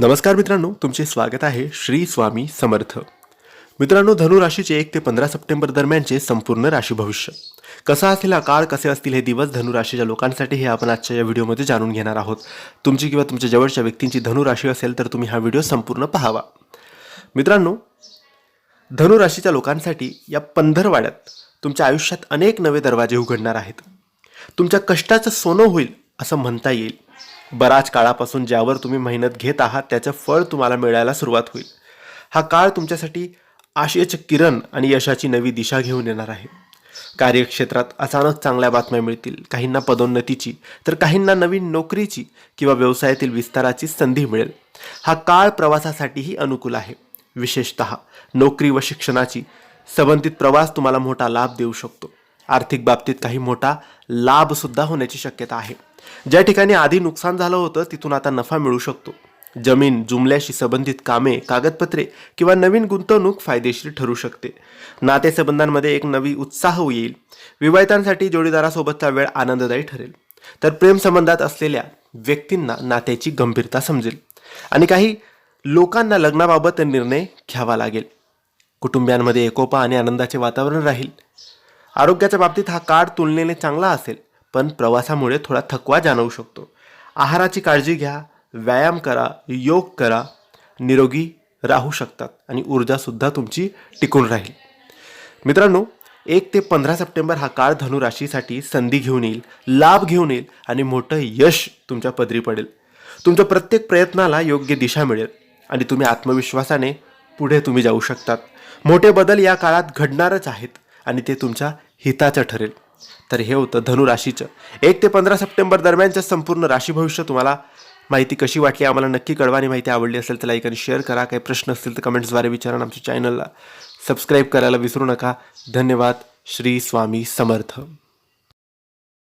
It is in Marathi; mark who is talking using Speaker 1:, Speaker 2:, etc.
Speaker 1: नमस्कार मित्रांनो तुमचे स्वागत आहे श्री स्वामी समर्थ. मित्रांनो धनुराशीचे एक ते पंधरा सप्टेंबर दरम्यानचे संपूर्ण राशी भविष्य. कसा असेल हा काळ कसे असतील हे दिवस धनुराशीच्या लोकांसाठी हे आपण आजच्या या व्हिडिओमध्ये जाणून घेणार आहोत. तुमची किंवा तुमच्या जवळच्या व्यक्तींची धनुराशी असेल तर तुम्ही हा व्हिडिओ संपूर्ण पाहावा. मित्रांनो धनुराशीच्या लोकांसाठी या पंधरवाड्यात तुमच्या आयुष्यात अनेक नवे दरवाजे उघडणार आहेत. तुमच्या कष्टाचं सोनं होईल असं म्हणता येईल. बराच काळापासून ज्यावर तुम्ही मेहनत घेत आहात त्याचं फळ तुम्हाला मिळायला सुरुवात होईल. हा काळ तुमच्यासाठी आशयाचे किरण आणि यशाची नवी दिशा घेऊन येणार आहे. कार्यक्षेत्रात अचानक चांगल्या बातम्या मिळतील काहींना पदोन्नतीची तर काहींना नवीन नोकरीची किंवा व्यवसायातील विस्ताराची संधी मिळेल. हा काळ प्रवासासाठीही अनुकूल आहे. विशेषत नोकरी व शिक्षणाची संबंधित प्रवास तुम्हाला मोठा लाभ देऊ शकतो. आर्थिक बाबतीत काही मोठा लाभसुद्धा होण्याची शक्यता आहे. ज्या ठिकाणी आधी नुकसान झालं होतं तिथून आता नफा मिळू शकतो. जमीन जुमल्याशी संबंधित कामे कागदपत्रे किंवा नवीन गुंतवणूक फायदेशीर ठरू शकते. नातेसंबंधांमध्ये एक नवी उत्साह येईल. विवाहितांसाठी जोडीदारासोबतचा वेळ आनंददायी ठरेल. तर प्रेमसंबंधात असलेल्या व्यक्तींना नात्याची गंभीरता समजेल. आणि काही लोकांना लग्नाबाबत निर्णय घ्यावा लागेल. कुटुंबियांमध्ये एकोपा आणि आनंदाचे वातावरण राहील. आरोग्याच्या बाबतीत हा काळ तुलनेने चांगला असेल. पण प्रवासामुळे थोडा थकवा जाणवू शकतो. आहाराची काळजी घ्या व्यायाम करा योग करा निरोगी राहू शकतात आणि ऊर्जासुद्धा तुमची टिकून राहील. मित्रांनो एक ते पंधरा सप्टेंबर हा काळ धनुराशीसाठी संधी घेऊन येईल लाभ घेऊन येईल आणि मोठं यश तुमच्या पदरी पडेल. तुमच्या प्रत्येक प्रयत्नाला योग्य दिशा मिळेल आणि तुम्ही आत्मविश्वासाने पुढे तुम्ही जाऊ शकतात. मोठे बदल या काळात घडणारच आहेत आणि ते तुमच्या हिताचं ठरेल. तर हे होतं धनुराशीचं. एक ते पंधरा सप्टेंबर दरम्यानचं संपूर्ण राशी भविष्य तुम्हाला माहिती कशी वाटली आम्हाला नक्की कळवा आणि माहिती आवडली असेल तर लाईक आणि शेअर करा. काही प्रश्न असतील तर कमेंट्सद्वारे विचारा आमच्या चॅनलला सबस्क्राईब करायला विसरू नका. धन्यवाद. श्री स्वामी समर्थ.